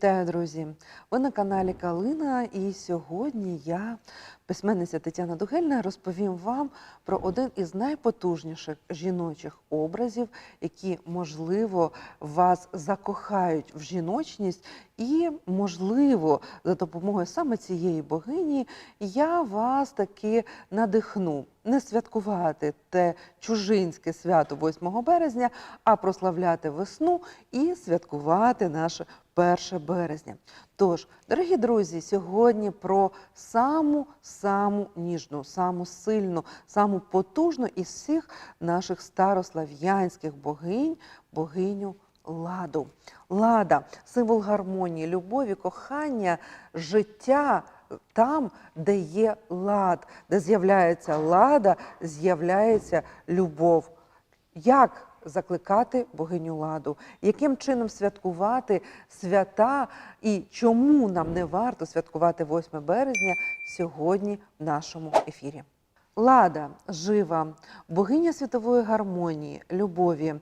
Вітаю, друзі! Ви на каналі Калина, і сьогодні я, письменниця Тетяна Дугельна, розповім вам про один із найпотужніших жіночих образів, які, можливо, вас закохають в жіночність, і, можливо, за допомогою саме цієї богині я вас таки надихну не святкувати те чужинське свято 8 березня, а прославляти весну і святкувати наше 1 березня. Тож, дорогі друзі, сьогодні про саму саму ніжну, саму сильну, саму потужну із всіх наших старослав'янських богинь, богиню ладу. Лада символ гармонії, любові, кохання, життя. Там, де є лад, де з'являється лада, з'являється любов. Як закликати богиню ладу? Яким чином святкувати свята і чому нам не варто святкувати 8 березня сьогодні в нашому ефірі? Лада жива, богиня світової гармонії, любові.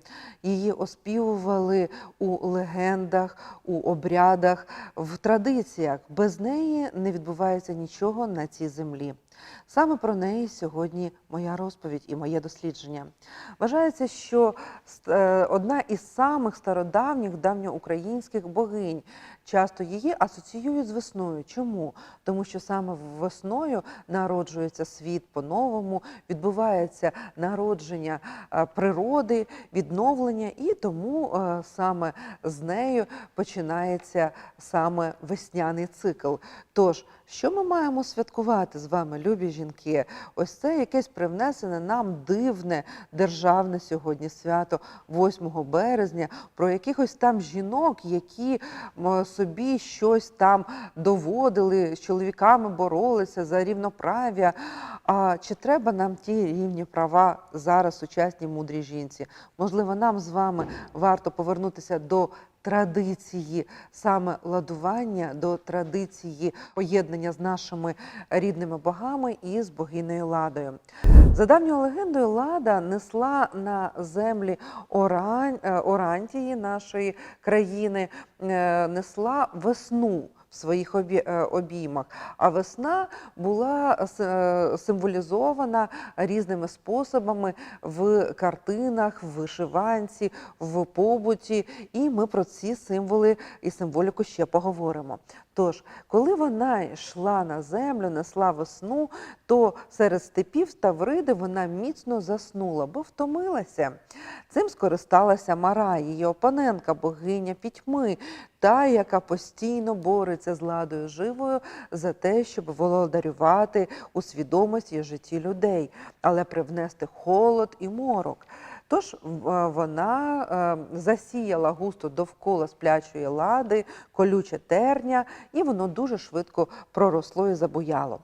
Її оспівували у легендах, у обрядах, в традиціях. Без неї не відбувається нічого на цій землі. Саме про неї сьогодні моя розповідь і моє дослідження. Вважається, що е, одна із самих стародавніх давньоукраїнських богинь. Часто її асоціюють з весною. Чому? Тому що саме весною народжується світ по-новому, відбувається народження е, природи, відновлення, і тому е, саме з нею починається саме весняний цикл. Тож, що ми маємо святкувати з вами, любі жінки? Ось це якесь привнесене нам дивне державне сьогодні свято 8 березня, про якихось там жінок, які собі щось там доводили, з чоловіками боролися за рівноправ'я. А чи треба нам ті рівні права зараз, сучасній мудрій жінці? Можливо, нам з вами варто повернутися до традиції саме ладування, до традиції поєднання з нашими рідними богами і з богинею Ладою. За давньою легендою, Лада несла на землі Оран... Орантії нашої країни, е, несла весну своїх е, обіймах. А весна була е, символізована різними способами в картинах, в вишиванці, в побуті. І ми про ці символи і символіку ще поговоримо. Тож, коли вона йшла на землю, несла весну, то серед степів Ставриди вона міцно заснула, бо втомилася. Цим скористалася Мара, її опонентка, богиня пітьми, та, яка постійно бореться з ладою живою за те, щоб володарювати у свідомості житті людей, але привнести холод і морок. Тож вона е, засіяла густо довкола сплячої лади, колюче терня, і воно дуже швидко проросло і забуяло.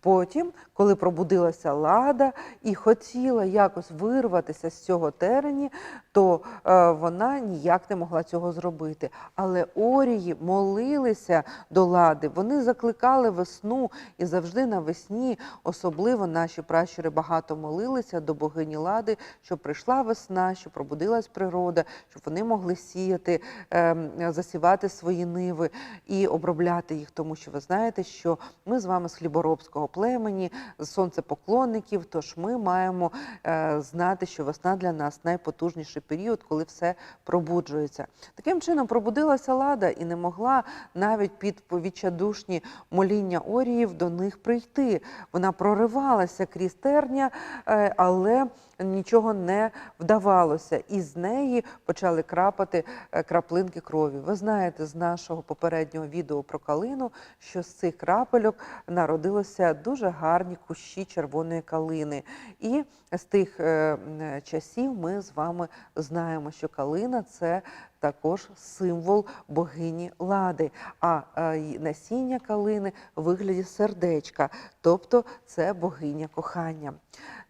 Потім, коли пробудилася лада і хотіла якось вирватися з цього терені, то е, вона ніяк не могла цього зробити. Але орії молилися до лади, вони закликали весну і завжди навесні, особливо наші пращури багато молилися до богині лади, щоб прийшла весна, щоб пробудилась природа, щоб вони могли сіяти, е, засівати свої ниви і обробляти їх, тому що ви знаєте, що ми з вами з хліборобського племені, сонцепоклонників. Тож ми маємо е, знати, що весна для нас найпотужніший період, коли все пробуджується. Таким чином пробудилася лада і не могла навіть під відчадушні моління оріїв до них прийти. Вона проривалася крізь терня, е, але нічого не вдавалося, і з неї почали крапати е, краплинки крові. Ви знаєте з нашого попереднього відео про калину, що з цих крапельок народилося дуже гарні кущі червоної калини. І з тих е, часів ми з вами знаємо, що калина це також символ богині лади, а е, насіння калини в вигляді сердечка. тобто це богиня кохання.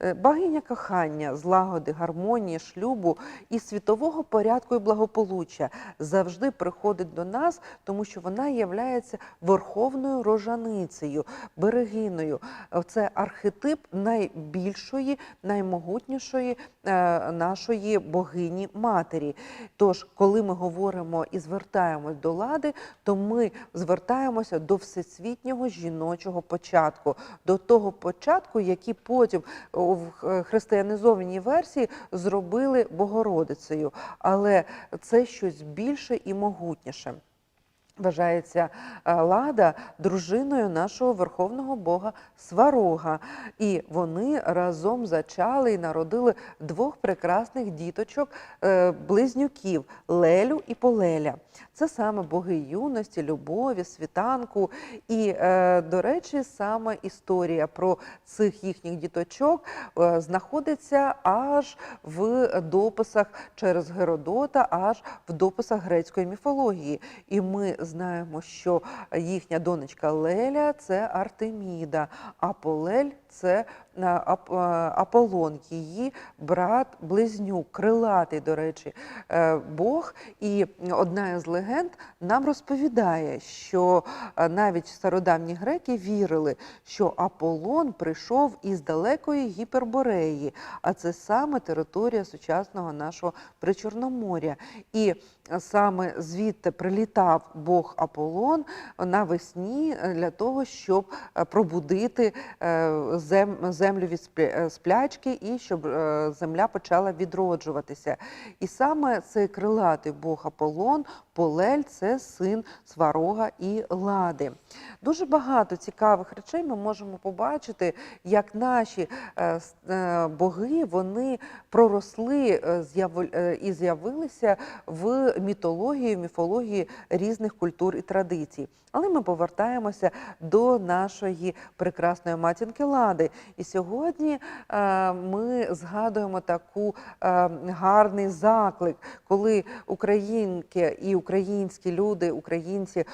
Е, Богиня кохання, злагоди, гармонії, шлюбу і світового порядку і благополуччя завжди приходить до нас, тому що вона є верховною рожаницею, берегиною. Це архетип найбільшої, наймогутнішої е, нашої богині матері. Тож, коли ми говоримо і звертаємось до лади, то ми звертаємося до всесвітнього жіночого початку, до того початку, який потім в х- християнізованій версії зробили Богородицею. Але це щось більше і могутніше. Вважається е, Лада дружиною нашого верховного Бога Сварога. І вони разом зачали і народили двох прекрасних діточок, е, близнюків Лелю і Полеля. Це саме боги юності, любові, світанку. І, е, до речі, саме історія про цих їхніх діточок е, знаходиться аж в дописах через Геродота, аж в дописах грецької міфології. І ми знаємо, що їхня донечка Леля це Артеміда, а Полель це е, е, Аполлон, її брат близнюк, крилатий, до речі, е, Бог. І одна із легенд нам розповідає, що навіть стародавні греки вірили, що Аполлон прийшов із далекої Гіпербореї, а це саме територія сучасного нашого Причорноморя. І саме звідти прилітав Бог Аполлон навесні е, для того, щоб е, пробудити е, землю від сплячки і щоб земля почала відроджуватися. І саме цей крилатий Бог Аполлон, Полель це син Сварога і Лади. Дуже багато цікавих речей ми можемо побачити, як наші е, е, боги вони проросли е, і з'явилися в мітології, міфології різних культур і традицій. Але ми повертаємося до нашої прекрасної матінки Лади. І сьогодні ми згадуємо таку гарний заклик, коли українки і українські люди, українці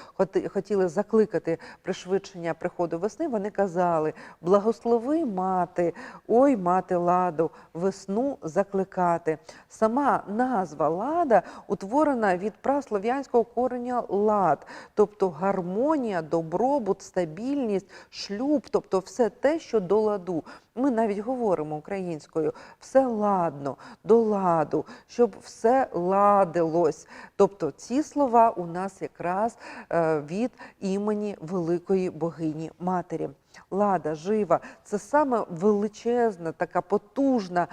хотіли закликати пришвидшення приходу весни. Вони казали: благослови мати, ой, мати ладу, весну закликати. Сама назва лада утворена від праслов'янського кореня лад, тобто гармонія, добробут, стабільність, шлюб, тобто все те, що до ладу. Ми навіть говоримо українською все ладно, до ладу, щоб все ладилось. Тобто ці слова у нас якраз е, від імені великої богині матері. Лада жива це саме величезна, така потужна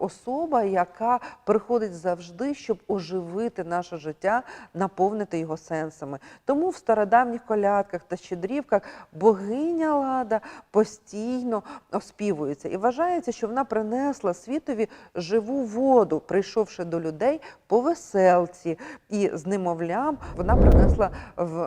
особа, яка приходить завжди, щоб оживити наше життя, наповнити його сенсами. Тому в стародавніх колядках та щедрівках богиня Лада постійно оспівується і вважається, що вона принесла світові живу воду, прийшовши до людей по веселці, і з немовлям вона принесла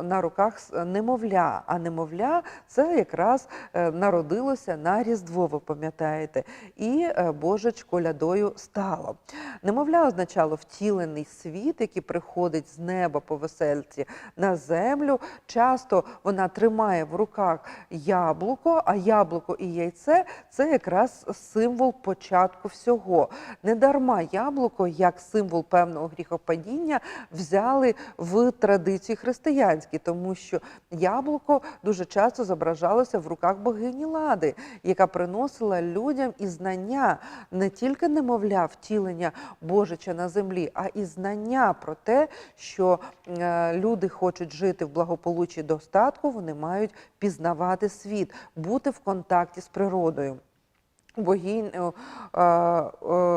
на руках немовля. А немовля це якраз е, народилося на Різдво, ви пам'ятаєте, і е, божечко лядою стало. Немовля означало втілений світ, який приходить з неба по весельці на землю. Часто вона тримає в руках яблуко, а яблуко і яйце це якраз символ початку всього. Недарма яблуко, як символ певного гріхопадіння, взяли в традиції християнські, тому що яблуко дуже часто зображалося в руках богині Лади, яка приносила людям і знання не тільки немовля втілення Божича на землі, а і знання про те, що е, люди хочуть жити в благополуччі достатку, вони мають пізнавати світ, бути в контакті з природою. Богінь е, е, е,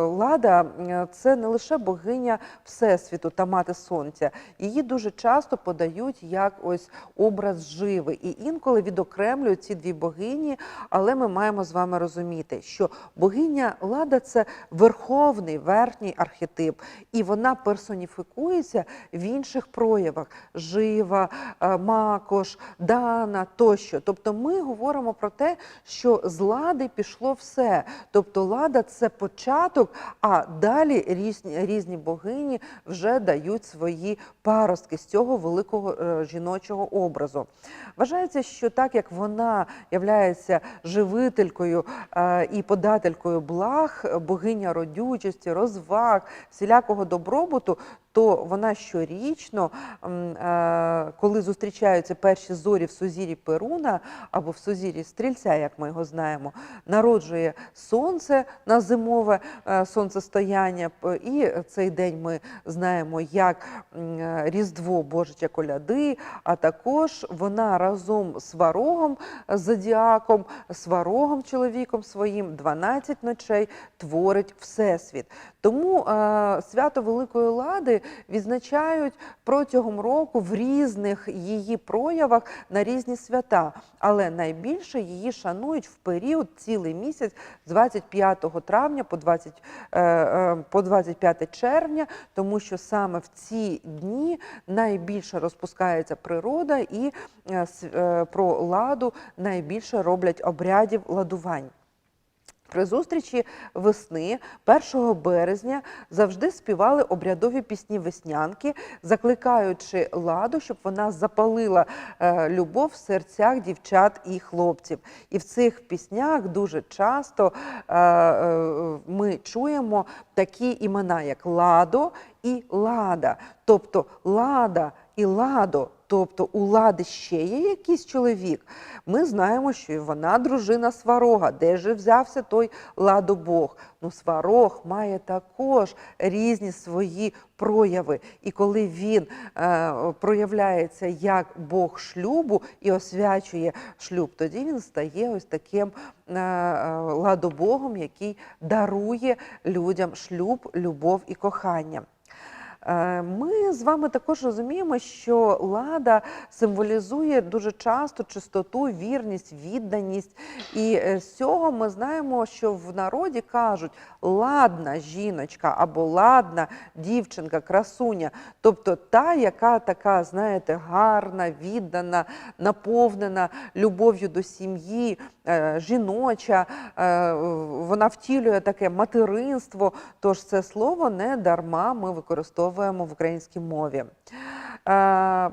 Лада це не лише богиня Всесвіту та мати сонця. Її дуже часто подають як ось образ живий. І інколи відокремлюють ці дві богині, але ми маємо з вами розуміти, що богиня Лада це верховний верхній архетип, і вона персоніфікується в інших проявах: жива, макош, дана тощо. Тобто ми говоримо про те, що з лади пішло все. Тобто лада це початок, а далі різні, різні богині вже дають свої паростки з цього великого е, жіночого образу. Вважається, що так як вона являється живителькою е, і подателькою благ, богиня родючості, розваг, всілякого добробуту, то вона щорічно, е, коли зустрічаються перші зорі в сузір'ї Перуна або в сузір'ї Стрільця, як ми його знаємо, народжує сонце на зимове е, сонцестояння. І цей день ми знаємо як е, Різдво Божича Коляди, а також вона разом з Варогом, зодіаком, Сварогом, чоловіком своїм, 12 ночей творить Всесвіт. Тому свято Великої Лади відзначають протягом року в різних її проявах на різні свята, але найбільше її шанують в період цілий місяць з 25 травня по 20, е, е, по 25 червня, тому що саме в ці дні найбільше розпускається природа і е, про ладу найбільше роблять обрядів ладувань. При зустрічі весни 1 березня завжди співали обрядові пісні веснянки, закликаючи ладу, щоб вона запалила е, любов в серцях дівчат і хлопців. І в цих піснях дуже часто е, е, ми чуємо такі імена, як Ладо і Лада. Тобто Лада і Ладо. Тобто у Лади ще є якийсь чоловік. Ми знаємо, що вона дружина Сварога. Де же взявся той ладобог? Ну, Сварог має також різні свої прояви. І коли він е, проявляється як Бог шлюбу і освячує шлюб, тоді він стає ось таким е, е, ладобогом, який дарує людям шлюб, любов і кохання. Е, Ми з вами також розуміємо, що лада символізує дуже часто чистоту, вірність, відданість. І е, з цього ми знаємо, що в народі кажуть ладна жіночка або ладна дівчинка, красуня, тобто та, яка така, знаєте, гарна, віддана, наповнена любов'ю до сім'ї, е, жіноча, вона втілює таке материнство. Тож це слово не дарма ми використовуємо в українській мові. Е,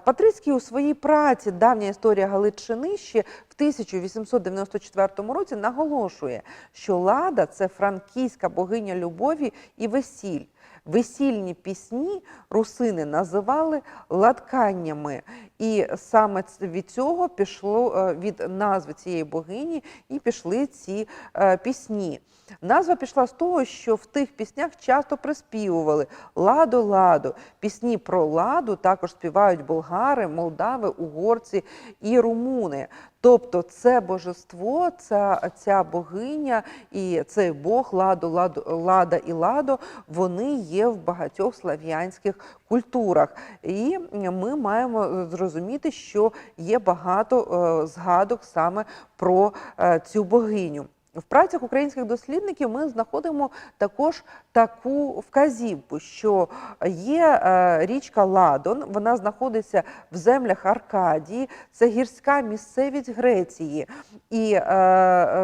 Патрицький у своїй праці Давня історія Галичини ще в 1894 році наголошує, що лада це франкійська богиня любові і весіль. Весільні пісні русини називали ладканнями, і саме від цього пішло е, від назви цієї богині і пішли ці е, пісні. Назва пішла з того, що в тих піснях часто приспівували ладо, ладо. Пісні про ладу також співають болгари, молдави, угорці і румуни. Тобто це божество, ця, ця богиня і цей Бог ладо, ладо, лада і ладо, вони є в багатьох слав'янських культурах. І ми маємо зрозуміти, що є багато е, згадок саме про е, цю богиню. В працях українських дослідників ми знаходимо також таку вказівку, що є е, річка Ладон, вона знаходиться в землях Аркадії, це гірська місцевість Греції. І е,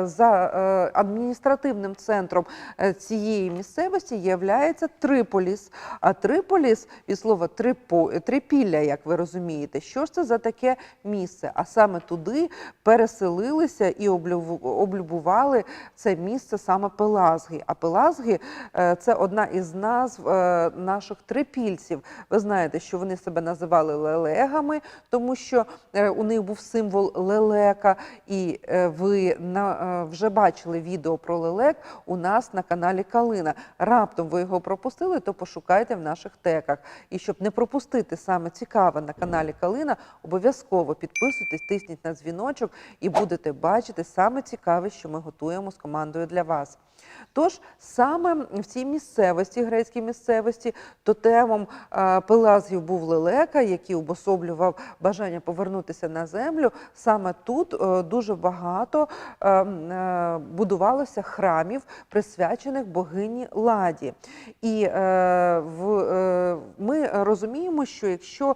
за е, адміністративним центром цієї місцевості є Триполіс. А Триполіс від слова трипілля, як ви розумієте, що ж це за таке місце? А саме туди переселилися і облюбу- облюбували це місце саме Пелазги. А Пелазги е, це одна із назв е, наших трипільців. Ви знаєте, що вони себе називали лелегами, тому що е, у них був символ лелека. І ви вже бачили відео про лелек у нас на каналі Калина. Раптом ви його пропустили, то пошукайте в наших теках. І щоб не пропустити саме цікаве на каналі Калина, обов'язково підписуйтесь, тисніть на дзвіночок і будете бачити саме цікаве, що ми готуємо з командою для вас. Тож саме в цій місцевості, грецькій місцевості, тотемом е, Пелазгів був лелека, який обособлював бажання повернутися на землю. Саме тут е, дуже багато е, будувалося храмів, присвячених богині Ладі. І ми розуміємо, що якщо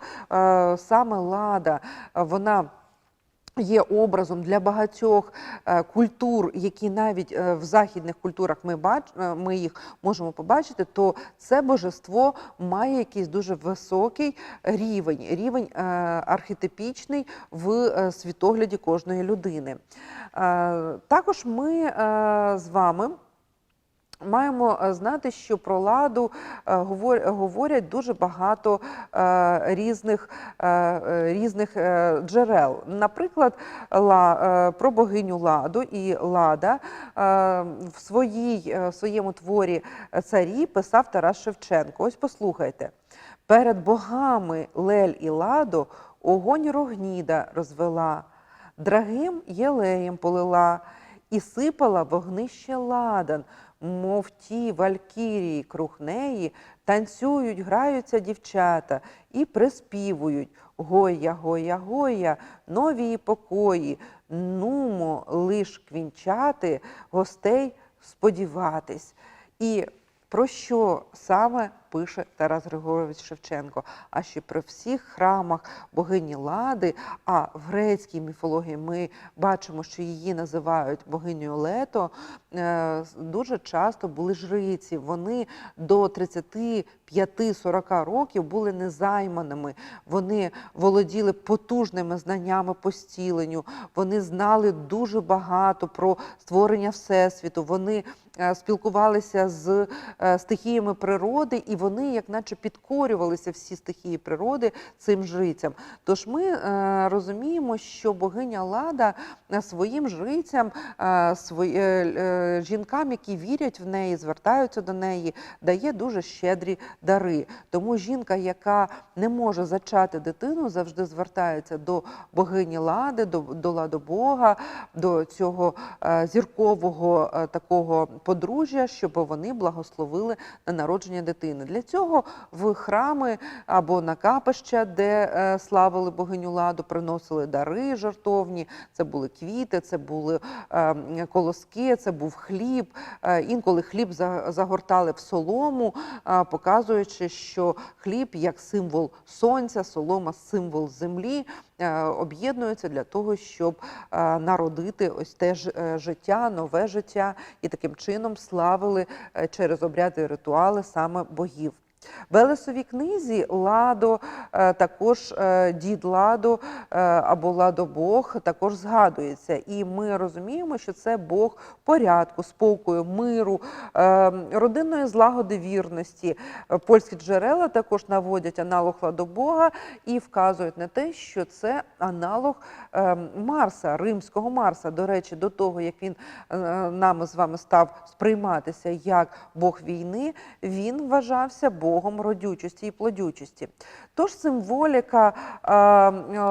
саме Лада, вона є образом для багатьох е, культур, які навіть е, в західних культурах ми бач, е, ми їх можемо побачити, то це божество має якийсь дуже високий рівень, рівень архетипічний в світогляді кожної людини. Також ми з вами. Маємо е, знати, що про ладу е, говорять дуже багато е, різних, різних джерел. Наприклад, про богиню ладу і лада в, своїй, в своєму творі царі писав Тарас Шевченко. Ось послухайте. Перед богами Лель і Ладо огонь рогніда розвела, драгим єлеєм полила і сипала вогнище ладан, мов ті валькірії круг неї, танцюють, граються дівчата і приспівують Гоя, гоя, гоя, нові покої, нумо лиш квінчати, гостей сподіватись. І про що саме пише Тарас Григорович Шевченко? А ще при всіх храмах богині Лади, а в грецькій міфології ми бачимо, що її називають богинею Лето. е, Дуже часто були жриці. Вони до 35-40 років були незайманими. Вони володіли потужними знаннями по стіленню. Вони знали дуже багато про створення всесвіту. Вони е, спілкувалися з е, стихіями природи, і вони, як наче, підкорювалися всі стихії природи цим жрицям. Тож ми е, розуміємо, що богиня Лада е, своїм жрицям, е, свої, е, е, жінкам, які вірять в неї, звертаються до неї, дає дуже щедрі дари. Тому жінка, яка не може зачати дитину, завжди звертається до богині Лади, до, до Ладобога, до цього е, зіркового е, такого подружжя, щоб вони благословили на народження дитини. Для цього в храми або на капища, де е, славили богиню Ладу, приносили дари жартовні. Це були квіти, це були е, колоски, це був хліб. Е, Інколи хліб загортали в солому, е, показуючи, що хліб як символ сонця, солома символ землі. Е, Об'єднуються для того, щоб е, народити ось те ж е, життя, нове життя, і таким чином славили через обряди і ритуали саме богів. В Велесовій книзі Ладо, е, також е, дід Ладо е, або Ладобог також згадується. І ми розуміємо, що це Бог порядку, спокою, миру, родинної злагоди вірності. Польські джерела також наводять аналог Ладобога і вказують на те, що це аналог Марса, римського Марса. До речі, до того, як він нами з вами став сприйматися як Бог війни, він вважався Богом родючості і плодючості. Тож символіка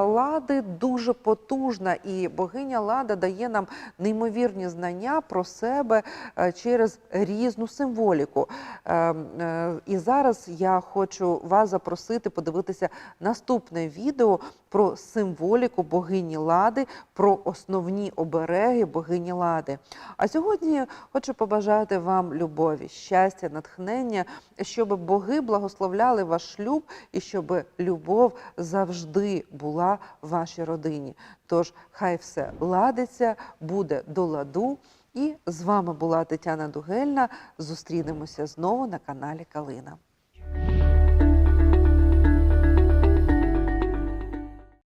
лади дуже потужна, і богиня Лада дає нам неймовірні знання про себе е, через різну символіку. Е, е, І зараз я хочу вас запросити подивитися наступне відео про символіку богині Лади, про основні обереги богині Лади. А сьогодні хочу побажати вам любові, щастя, натхнення, щоб боги благословляли ваш шлюб і щоб любов завжди була в вашій родині. Тож хай все ладиться, буде до ладу. І з вами була Тетяна Дугельна. Зустрінемося знову на каналі Калина.